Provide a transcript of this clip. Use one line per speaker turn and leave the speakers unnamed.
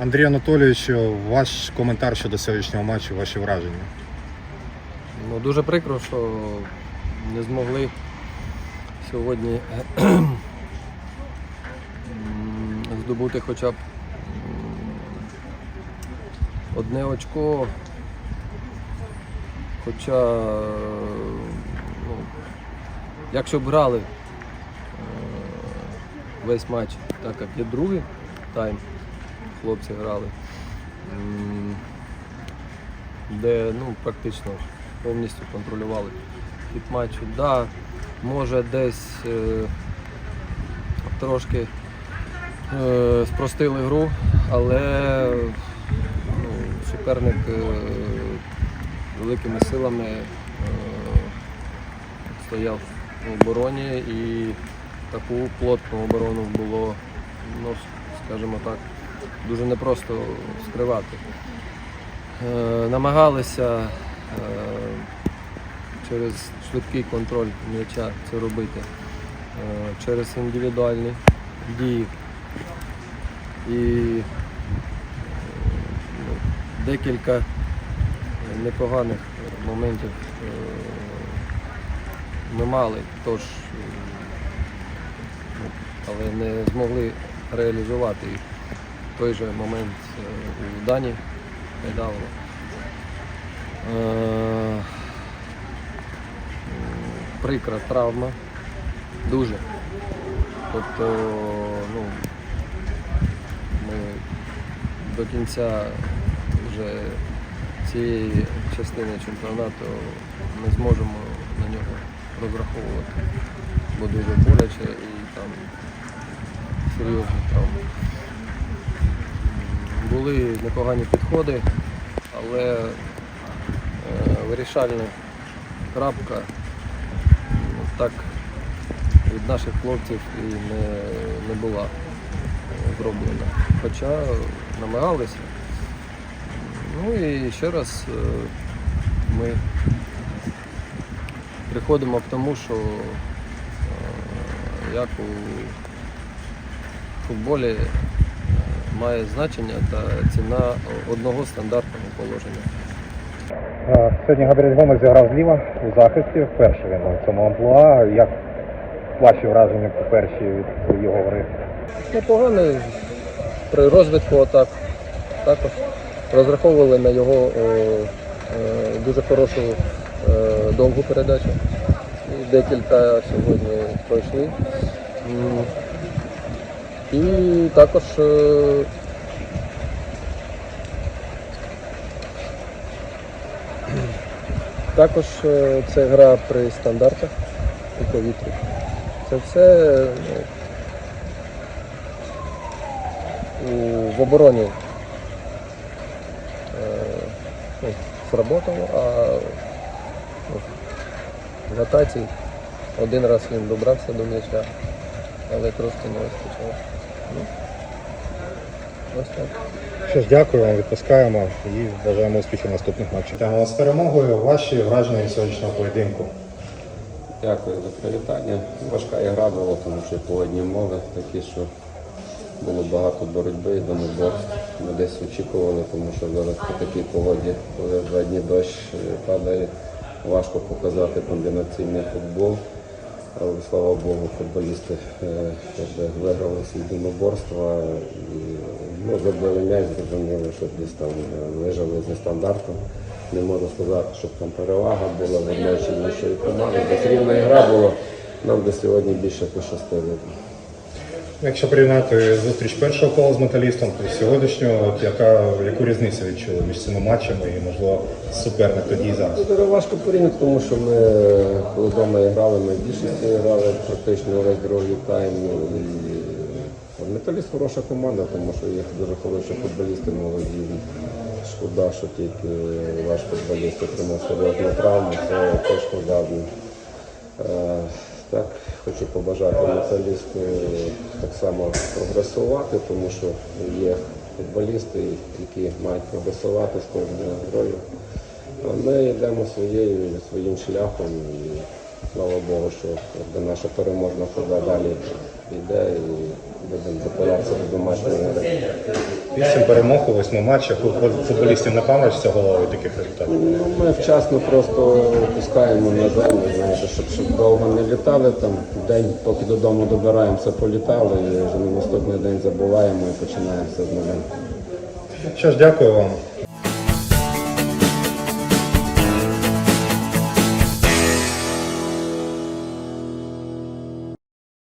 Андрій Анатолійович, ваш коментар щодо сьогоднішнього матчу, ваші враження.
Ну, дуже прикро, що не змогли сьогодні здобути хоча б одне очко. Хоча, ну, якщо б грали е, весь матч, так як є другий тайм, хлопці грали, де ну, практично повністю контролювали від матчу. Да, може десь е, трошки е, спростили гру, але ну, суперник е, великими силами е, стояв в обороні і таку плотну оборону було, ну, скажімо так, дуже непросто скривати. Е, намагалися е, через швидкий контроль м'яча це робити, е, через індивідуальні дії. І декілька непоганих моментів ми мали, тож, ну, але не змогли реалізувати їх. Той же момент е, у Дані недавно. Е, Прикра травма. Дуже. Тобто, ну, ми до кінця вже цієї частини чемпіонату не зможемо на нього розраховувати, бо дуже боляче і там серйозні травми. Були непогані підходи, але е, вирішальна крапка ну, так від наших хлопців і не, не була зроблена. Хоча намагалися. Ну і ще раз е, ми приходимо к тому, що е, як у футболі має значення та ціна одного стандартного положення.
Сьогодні Габріель Гомес зіграв зліва у захисті. Вперше він у цьому амплуа. Як ваші враження по перші від його гри?
Непоганий при розвитку атак. Також розраховували на його о, е, дуже хорошу е, довгу передачу. Декілька сьогодні пройшли. І також е, також е, це гра при стандартах у повітрі. Це все ну, в обороні е, ну, сработало, а ну, в атаці один раз він добрався до м'яча, але трошки не вистачило. Ну, ось так.
Що ж, дякую вам, відпускаємо і бажаємо успіхів наступних матчах. Вітаємо з перемогою. Ваші враження від сьогоднішнього поєдинку.
Дякую за привітання. Важка ігра була, тому що погодні умови такі, що було багато боротьби, домоборств. Ми десь очікували, тому що зараз по такій погоді, коли два дні дощ е, падає, важко показати комбінаційний футбол. Але слава Богу, футболісти е, виграли свій домоборства і ну, забили м'яч, зрозуміли, що десь там е, вижили з стандартом. Не можу сказати, щоб там перевага була в одної чи іншої команди. Десь рівна гра була, нам до сьогодні більше пощастило.
Якщо порівняти зустріч першого кола з металістом, то сьогоднішнього, от яка, яку різницю відчули між цими матчами і, можливо, суперник тоді і зараз?
Це важко порівняти, тому що ми коли вдома грали, ми більшості грали практично весь другий тайм. Ну, І Металіст хороша команда, тому що є дуже хороші футболісти молоді. Шкода, що тільки ваш футболіст отримав серйозну травму, це теж шкода. Е, Так, хочу побажати металісту так само прогресувати, тому що є футболісти, які мають прогресувати з кожною грою. Ми йдемо своєю, своїм шляхом і слава Богу, що якби, наша переможна хода далі йде і будемо готуватися до домашньої гри.
Вісім перемог у восьми матчах. У футболістів не пам'ятається головою таких результатів.
Ну, ми вчасно просто опускаємо на землю, знаєте, щоб, щоб довго не літали. Там день, поки додому добираємося, політали, і вже на наступний день забуваємо і починаємо все з нуля.
Що ж, дякую вам.